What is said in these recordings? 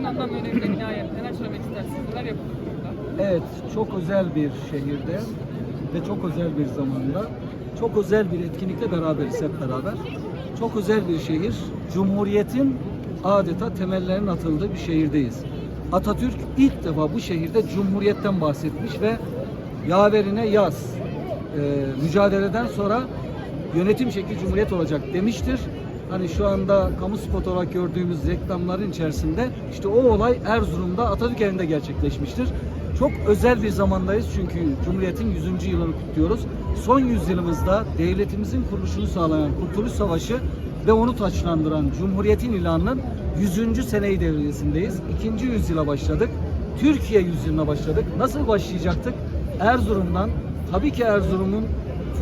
Cumhuriyet'in anlam önemine binaen neler söylemek istersiniz? Neler yapıldı burada? Evet, çok özel bir şehirde ve çok özel bir zamanda, çok özel bir etkinlikle beraberiz hep beraber. Çok özel bir şehir, Cumhuriyet'in adeta temellerinin atıldığı bir şehirdeyiz. Atatürk ilk defa bu şehirde Cumhuriyet'ten bahsetmiş ve yaverine yaz. Ee, mücadeleden sonra yönetim şekli Cumhuriyet olacak demiştir. Hani şu anda kamu spotu olarak gördüğümüz reklamların içerisinde işte o olay Erzurum'da Atatürk evinde gerçekleşmiştir. Çok özel bir zamandayız çünkü Cumhuriyet'in 100. yılını kutluyoruz. Son yüzyılımızda devletimizin kuruluşunu sağlayan Kurtuluş Savaşı ve onu taçlandıran Cumhuriyet'in ilanının 100. seneyi devresindeyiz. İkinci yüzyıla başladık. Türkiye yüzyılına başladık. Nasıl başlayacaktık? Erzurum'dan, tabii ki Erzurum'un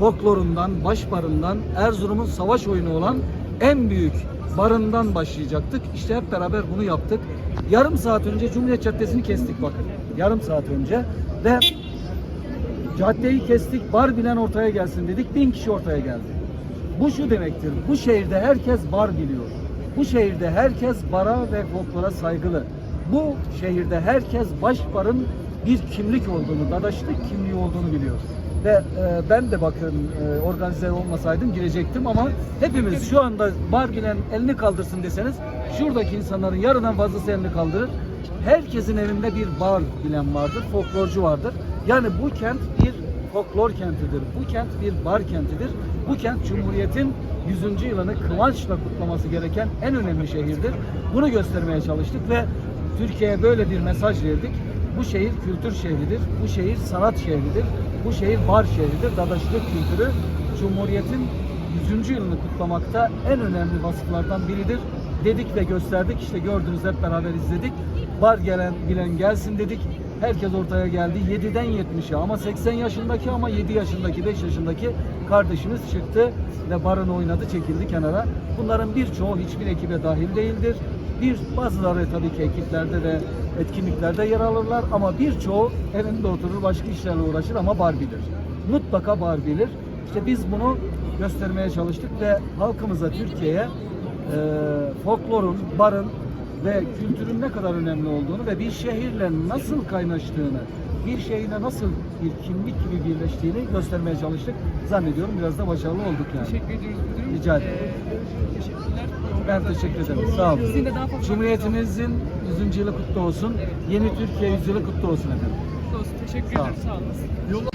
folklorundan, başbarından, Erzurum'un savaş oyunu olan en büyük barından başlayacaktık. İşte hep beraber bunu yaptık. Yarım saat önce Cumhuriyet Caddesi'ni kestik bakın. Yarım saat önce ve caddeyi kestik, bar bilen ortaya gelsin dedik. Bin kişi ortaya geldi. Bu şu demektir. Bu şehirde herkes bar biliyor. Bu şehirde herkes bara ve folklora saygılı. Bu şehirde herkes başbarın bir kimlik olduğunu, dadaşlık kimliği olduğunu biliyor. Ve e, ben de bakın e, organize olmasaydım girecektim ama hepimiz şu anda bar bilen elini kaldırsın deseniz şuradaki insanların yarıdan fazlası elini kaldırır. Herkesin evinde bir bar bilen vardır, folklorcu vardır. Yani bu kent bir folklor kentidir. Bu kent bir bar kentidir. Bu kent Cumhuriyet'in 100. yılını kıvançla kutlaması gereken en önemli şehirdir. Bunu göstermeye çalıştık ve Türkiye'ye böyle bir mesaj verdik. Bu şehir kültür şehridir. Bu şehir sanat şehridir. Bu şehir bar şehridir. Dadaşlık kültürü Cumhuriyet'in 100. yılını kutlamakta en önemli vasıflardan biridir. Dedik ve gösterdik. İşte gördünüz hep beraber izledik. Bar gelen bilen gelsin dedik. Herkes ortaya geldi. 7'den 70'e ama 80 yaşındaki ama 7 yaşındaki 5 yaşındaki kardeşimiz çıktı ve barın oynadı çekildi kenara. Bunların birçoğu hiçbir ekibe dahil değildir. Bir bazıları tabii ki ekiplerde ve etkinliklerde yer alırlar ama birçoğu evinde oturur başka işlerle uğraşır ama bar bilir. Mutlaka bar bilir. İşte biz bunu göstermeye çalıştık ve halkımıza Türkiye'ye e, folklorun, barın ve kültürün ne kadar önemli olduğunu ve bir şehirle nasıl kaynaştığını, bir şehirle nasıl bir kimlik gibi birleştiğini göstermeye çalıştık. Zannediyorum biraz da başarılı olduk yani. Teşekkür ediyoruz müdürüm. Rica ederim. Ee, teşekkürler. Ben teşekkür ederim. Sağ olun. Cumhuriyetimizin 100. yılı kutlu olsun. Yeni Türkiye 100 yılı kutlu olsun efendim. olsun. Teşekkür Sağ ol. ederim. Sağ olun.